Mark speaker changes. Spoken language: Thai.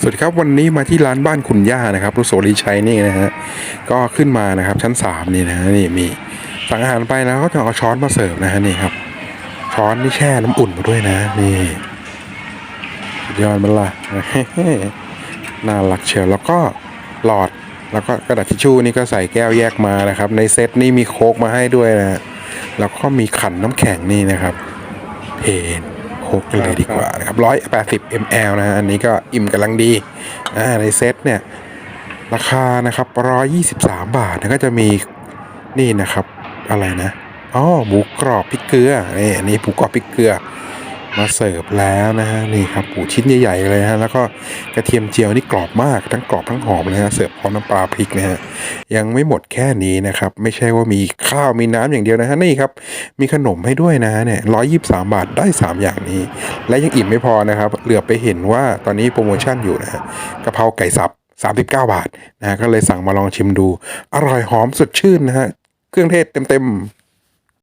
Speaker 1: สวัสดีครับวันนี้มาที่ร้านบ้านคุณย่านะครับรุโสรีชัยนี่นะฮะก็ขึ้นมานะครับชั้นสามนี่นะนี่มีสั่งอาหารไปแล้วก็จะเอาช้อนมาเสิร์ฟนะฮะนี่ครับ ช้อนนี่แช่น้ำอุ่นมาด้วยนะ นี่ยอดมันละน่ารักเชียวแล้วก็หลอดแล้วก็กระดาษทิชชู่นี่ก็ใส่แก้วแยกมานะครับ ในเซตนี่มีโค้กมาให้ด้วยนะแล้วก็มีขันน้ำแข็งนี่นะครับเทโ6กันเลยดีกว่านะครับร้อยแปดสิบมลนะฮะอันนี้ก็อิ่มกำลังดีอ่าในเซตเนี่ย ราคานะครับร้อยยี่สิบสามบาทแล้วก็จะมีนี่นะครับอะไรนะอ๋อหมูกรอบพริกเกลือนี่อันนี้หมูกรอบพริกเกลือ มาเสิร์ฟแล้วนะฮะนี่ครับปูชิ้นใหญ่ๆเลยฮะแล้วก็กระเทียมเจียวนี่กรอบมากทั้งกรอบทั้งหอมเลยฮะเสิร์ฟพร้อมน้ำปลาพริกนะฮะยังไม่หมดแค่นี้นะครับไม่ใช่ว่ามีข้าวมีน้ำอย่างเดียวนะฮะนี่ครับมีขนมให้ด้วยนะฮะเนี่ยร้อยยี่สามบาทได้สามอย่างนี้ และยังอิ่มไม่พอนะครับเหลือไปเห็นว่าตอนนี้โปรโมชั่นอยู่นะฮะกะเพราไก่สับ39 บาทนะฮะก็เลยสั่งมาลองชิมดู อร่อยหอมสดชื่นนะฮะเครื่องเทศเต็มๆ